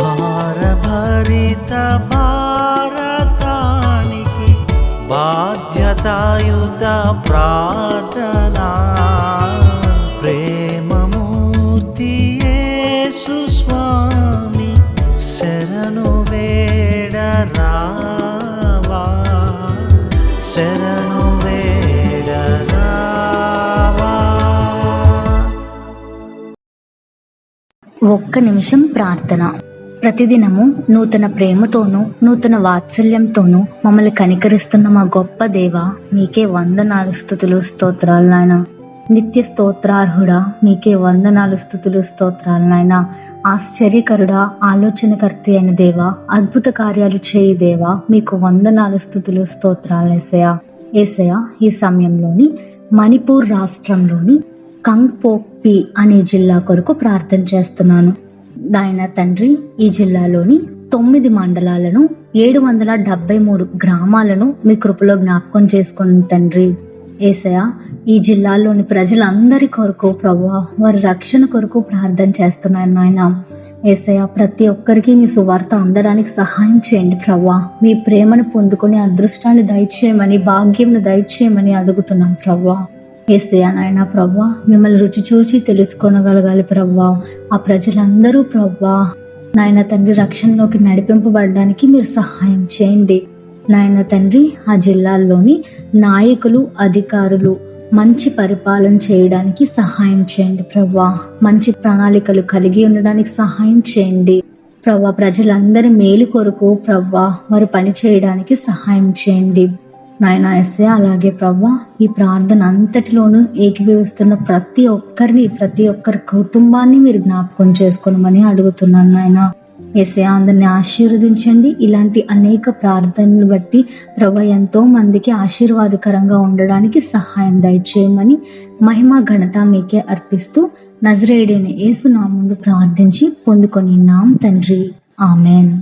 భారభరిత భారతానికి బాధ్యతాయుత ప్రార్థనా. ప్రేమమూర్తి సుస్వామి శరణు వేడరా ఒక్క నిమిషం ప్రార్థన. ప్రతిదినము నూతన ప్రేమతోనూ నూతన వాత్సల్యంతోనూ మమ్మల్ని కనికరిస్తున్న మా గొప్ప దేవ మీకే వందనాలు స్థుతులు స్తోత్రాలు నాయన. నిత్య స్తోత్రార్హుడా మీకే వందనాలు స్థుతులు స్తోత్రాలు నాయన. ఆశ్చర్యకరుడా ఆలోచనకర్త అయిన దేవ అద్భుత కార్యాలు చేయి దేవా మీకు వందనాలు స్థుతులు స్తోత్రాలు ఏసయ ఏసయ ఈ సమయంలోని మణిపూర్ రాష్ట్రంలోని కంగ్పోక్పి అనే జిల్లా కొరకు ప్రార్థన చేస్తున్నాను. నాయన తండ్రి ఈ జిల్లాలోని తొమ్మిది మండలాలను ఏడు వందల డెబ్బై మూడు గ్రామాలను మీ కృపలో జ్ఞాపకం చేసుకుని తండ్రి. ఏసయ ఈ జిల్లాలోని ప్రజలందరి కొరకు ప్రభా వారి రక్షణ కొరకు ప్రార్థన చేస్తున్నాను నాయన. ఏసయ ప్రతి ఒక్కరికి మీ సువార్త అందడానికి సహాయం చేయండి ప్రభా. మీ ప్రేమను పొందుకుని అదృష్టాన్ని దయచేయమని భాగ్యంను దయచేయమని అడుగుతున్నాం ప్రభా. ఏసయ్య నాయన ప్రవ్వా మిమ్మల్ని రుచి చూచి తెలుసుకోనగలగాలి ప్రవ్వా ఆ ప్రజలందరూ ప్రవ్వా నాయన తండ్రి రక్షణలోకి నడిపింపబడడానికి మీరు సహాయం చేయండి. నాయన తండ్రి ఆ జిల్లాల్లోని నాయకులు అధికారులు మంచి పరిపాలన చేయడానికి సహాయం చేయండి ప్రవ్వా మంచి ప్రణాళికలు కలిగి ఉండడానికి సహాయం చేయండి. ప్రవ్వా ప్రజలందరి మేలు కొరకు ప్రవ్వా వారు పని చేయడానికి సహాయం చేయండి. నాయన ఎస్ఏ అలాగే ప్రవ్వా ఈ ప్రార్థన అంతటిలోనూ ఏకీభవిస్తున్న ప్రతి ఒక్కరిని ప్రతి ఒక్కరి కుటుంబాన్ని మీరు జ్ఞాపకం చేసుకోనమని అడుగుతున్నాను నాయన. ఎస్ఏ అందరిని ఆశీర్వదించండి. ఇలాంటి అనేక ప్రార్థనలు బట్టి ప్రభా ఎంతో మందికి ఆశీర్వాదకరంగా ఉండడానికి సహాయం దయచేయమని మహిమ ఘనత మీకే అర్పిస్తూ నజరేడైన యేసు నా ముందు ప్రార్థించి పొందుకొని నాం తండ్రి. ఆమెన్.